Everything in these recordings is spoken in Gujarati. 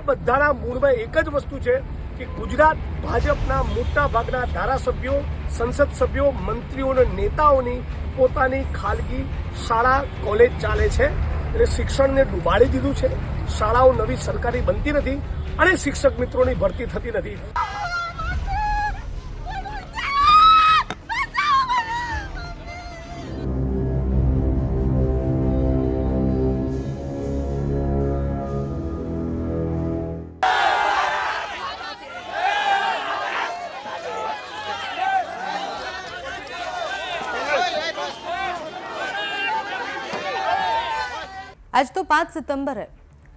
બધાના મૂળમાં એક જ વસ્તુ છે કે ગુજરાત ભાજપના મોટા ભાગના ધારાસભ્યો, સંસદ સભ્યો, મંત્રીઓ અને નેતાઓની પોતાની ખાલગી શાળા, કોલેજ ચાલે છે એટલે શિક્ષણને ડૂબાડી દીધું છે. શાળાઓ નવી સરકારી બનતી નથી અને શિક્ષક મિત્રોની ભરતી થતી નથી. आज तो पाँच सितंबर है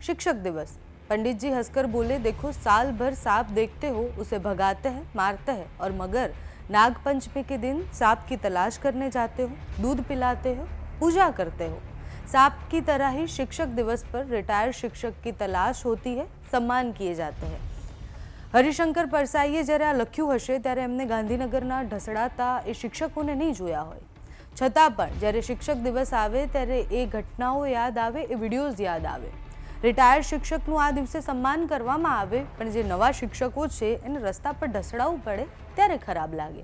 शिक्षक दिवस पंडित जी हंसकर बोले देखो साल भर सांप देखते हो उसे भगाते हैं मारते हैं और मगर नाग पंचमी के दिन सांप की तलाश करने जाते हो दूध पिलाते हो पूजा करते हो सांप की तरह ही शिक्षक दिवस पर रिटायर्ड शिक्षक की तलाश होती है सम्मान किए जाते हैं હરિશંકર પરસાઈએ જ્યારે આ લખ્યું હશે ત્યારે એમને ગાંધીનગરના ઢસડાતા એ શિક્ષકોને નહીં જોયા હોય છતાં પણ જ્યારે શિક્ષક દિવસ આવે ત્યારે એ ઘટનાઓ યાદ આવે, એ વિડીયોઝ યાદ આવે. રિટાયર્ડ શિક્ષકનું આ દિવસે સન્માન કરવામાં આવે, પણ જે નવા શિક્ષકો છે, એને રસ્તા પર ઢસડાવવું પડે ત્યારે ખરાબ લાગે.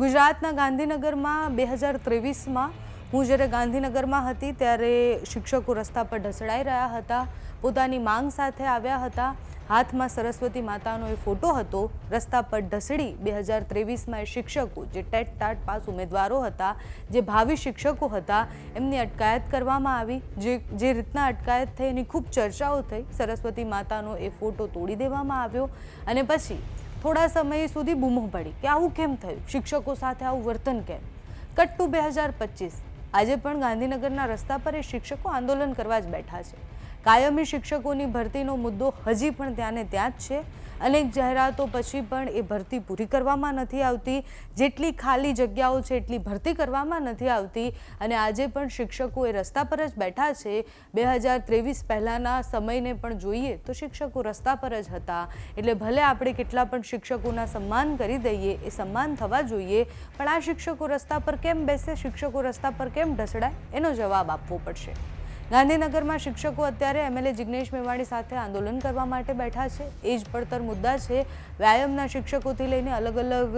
ગુજરાતના ગાંધીનગરમાં બે હજાર ત્રેવીસમાં હું જ્યારે ગાંધીનગરમાં હતી ત્યારે શિક્ષકો રસ્તા પર ઢસડાઈ રહ્યા હતા, પોતાની માંગ સાથે આવ્યા હતા. હાથમાં સરસ્વતી માતાનો એ ફોટો હતો. રસ્તા પર ઢસડી બે હજાર ત્રેવીસમાં એ શિક્ષકો જે ટેટ ટાટ પાસ ઉમેદવારો હતા, જે ભાવિ શિક્ષકો હતા, એમની અટકાયત કરવામાં આવી. જે જે રીતના અટકાયત થઈ એની ખૂબ ચર્ચાઓ થઈ, સરસ્વતી માતાનો એ ફોટો તોડી દેવામાં આવ્યો અને પછી થોડા સમય સુધી બૂમો પડી કે આવું કેમ થયું? શિક્ષકો સાથે આવું વર્તન કેમ? કટ્ટુ બે હજાર પચીસ આજે પણ ગાંધીનગરના રસ્તા પર એ શિક્ષકો આંદોલન કરવા જ બેઠા છે. કાયમી શિક્ષકોની ભરતીનો મુદ્દો હજી પણ ત્યાં ને ત્યાં જ છે. અનેક જાહેરાતો પછી પણ એ ભરતી પૂરી કરવામાં નથી આવતી. જેટલી ખાલી જગ્યાઓ છે એટલી ભરતી કરવામાં નથી આવતી. અને આજે પણ શિક્ષકો એ રસ્તા પર જ બેઠા છે. બે હજાર ત્રેવીસ પહેલાંના સમયને પણ જોઈએ તો શિક્ષકો રસ્તા પર જ હતા. એટલે ભલે આપણે કેટલા પણ શિક્ષકોના સન્માન કરી દઈએ, એ સન્માન થવા જોઈએ, પણ આ શિક્ષકો રસ્તા પર કેમ બેસે, શિક્ષકો રસ્તા પર કેમ ઢસડાય, એનો જવાબ આપવો પડશે. ગાંધીનગરમાં શિક્ષકો અત્યારે એમએલએ જિગ્નેશ મેવાણી સાથે આંદોલન કરવા માટે બેઠા છે. એ જ પડતર મુદ્દા છે. વ્યાયામના શિક્ષકોથી લઈને અલગ અલગ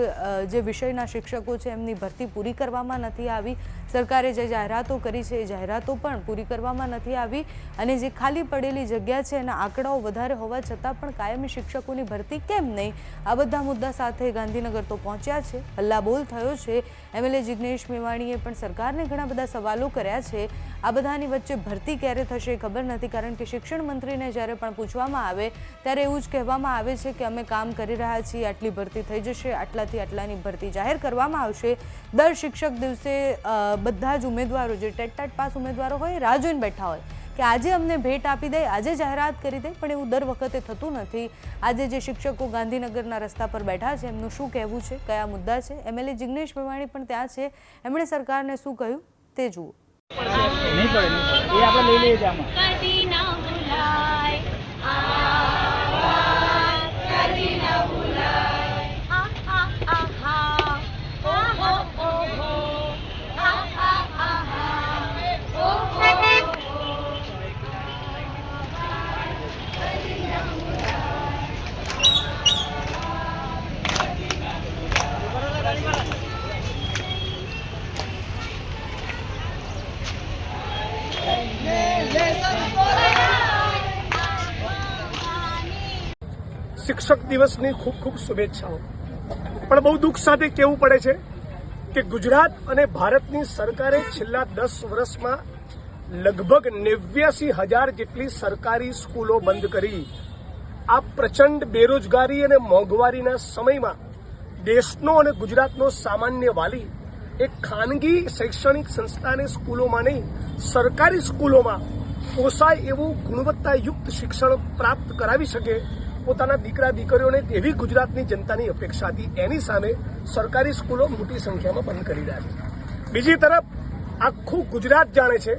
જે વિષયના શિક્ષકો છે, એમની ભરતી પૂરી કરવામાં નથી આવી. સરકારે જે જાહેરાતો કરી છે, એ જાહેરાતો પણ પૂરી કરવામાં નથી આવી. અને જે ખાલી પડેલી જગ્યા છે, એના આંકડાઓ વધારે હોવા છતાં પણ કાયમી શિક્ષકોની ભરતી કેમ નહીં? આ બધા મુદ્દા સાથે ગાંધીનગર તો પહોંચ્યા છે. હલ્લાબોલ થયો છે. એમએલએ જિગ્નેશ મેવાણીએ પણ સરકારને ઘણા બધા સવાલો કર્યા છે. આ બધાની વચ્ચે ભરતી ક્યારે થશે ખબર નથી, કારણ કે શિક્ષણ મંત્રીને જ્યારે પણ પૂછવામાં આવે, ત્યારે એવું જ કહેવામાં આવે છે કે અમે કામ કરી રહ્યા છીએ, આટલી ભરતી થઈ જશે, આટલાથી આટલાની ભરતી જાહેર કરવામાં આવશે. દર શિક્ષક દિવસે બધા જ ઉમેદવારો, જે ટેટ ટાટ પાસ ઉમેદવારો હોય રાહ જોઈને બેઠા હોય કે આજે અમને ભેટ આપી દે, આજે જાહેરાત કરી દે, પણ એવું દર વખતે થતું નથી. આજે જે શિક્ષકો ગાંધીનગરના રસ્તા પર બેઠા છે, એમનું શું કહેવું છે, કયા મુદ્દા છે? એમએલએ જિગ્નેશ મેવાણી પણ ત્યાં છે. એમણે સરકારને શું કહ્યું? તે જુઓ. નહીં પડે. એ આપણે લઈ લઈએ છીએ આમાં. શિક્ષક દિવસની ખૂબ ખૂબ શુભેચ્છાઓ. પણ બહુ દુઃખ સાથે કહેવું પડે છે કે ગુજરાત અને ભારતની સરકારે છેલ્લા દસ વર્ષમાં લગભગ નેવ્યાસી હજાર જેટલી સરકારી સ્કૂલો બંધ કરી. આ પ્રચંડ બેરોજગારી અને મોંઘવારીના સમયમાં દેશનો અને ગુજરાતનો સામાન્ય વાલી એક ખાનગી શૈક્ષણિક સંસ્થાને સ્કૂલોમાં નહીં, સરકારી સ્કૂલોમાં પોસાય એવું ગુણવત્તાયુક્ત શિક્ષણ પ્રાપ્ત કરાવી શકે પોતાના દીકરા દીકરીઓને એવી ગુજરાતની જનતાની અપેક્ષા હતી, એની સામે સરકારી સ્કૂલો મોટી સંખ્યામાં બંધ કરી રહ્યા છે. બીજી તરફ, આખું ગુજરાત જાણે છે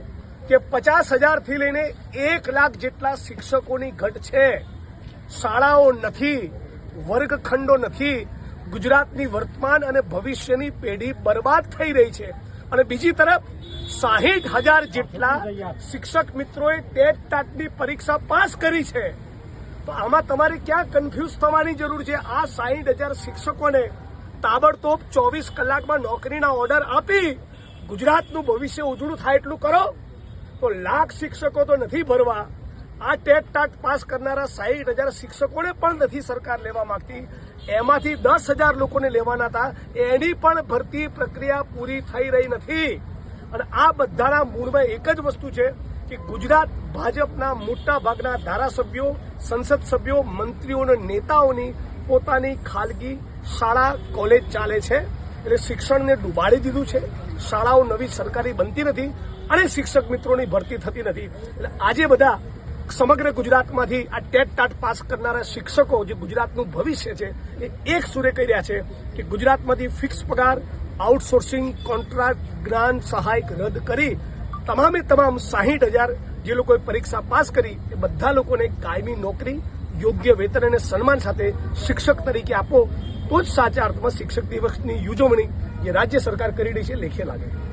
કે પચાસ હજારથી લઈને એક લાખ જેટલા શિક્ષકોની ઘટ છે. શાળાઓ નથી, વર્ગખંડો નથી, ગુજરાતની વર્તમાન અને ભવિષ્યની પેઢી બરબાદ થઈ રહી છે. અને બીજી તરફ, સાહીઠ હજાર જેટલા શિક્ષક મિત્રોએ ટેટ ટાટની પરીક્ષા પાસ કરી છે. તો આમાં તમારે ક્યાં કન્ફ્યુઝ થવાની જરૂર છે? આ સાહીઠ હજાર શિક્ષકોને તાબડતોબ ચોવીસ કલાકમાં નોકરીના ઓર્ડર આપી ગુજરાતનું ભવિષ્ય ઉજળું થાય એટલું કરો. તો લાખ શિક્ષકો તો નથી ભરવા. આ ટેટ ટાટ પાસ કરનારા સાહીઠ હજાર શિક્ષકોને પણ નથી સરકાર લેવા માંગતી. એમાંથી દસ હજાર લોકોને લેવાના હતા. એની પણ ભરતી પ્રક્રિયા પૂરી થઈ રહી નથી. અને આ બધાના મૂળમાં એક જ વસ્તુ છે કે ગુજરાત ભાજપના મોટા ભાગના ધારાસભ્યો સંસદ સભ્યો, મંત્રીઓ અને નેતાઓની પોતાની ખાલગી શાળા, કોલેજ ચાલે છે એટલે શિક્ષણને ડૂબાડી દીધું છે. શાળાઓ નવી સરકારી બનતી નથી અને શિક્ષક મિત્રોની ભરતી થતી નથી. એટલે આજે બધા સમગ્ર ગુજરાતમાંથી આ ટેટ ટાટ પાસ કરનારા શિક્ષકો જે ગુજરાતનું ભવિષ્ય છે એ એક સુરે કહી રહ્યા છે કે ગુજરાતમાંથી ફિક્સ પગાર, આઉટસોર્સિંગ કોન્ટ્રાક્ટ જ્ઞાન સહાયક રદ કરી તમામે તમામ સાહીઠ હજાર જે લોકોએ પરીક્ષા પાસ કરી, એ બધા લોકોને કાયમી નોકરી, યોગ્ય વેતન અને સન્માન સાથે શિક્ષક તરીકે આપો. તો જ સાચા અર્થમાં શિક્ષક દિવસની ઉજવણી જે રાજ્ય સરકાર કરી રહી છે, લેખે લાગે.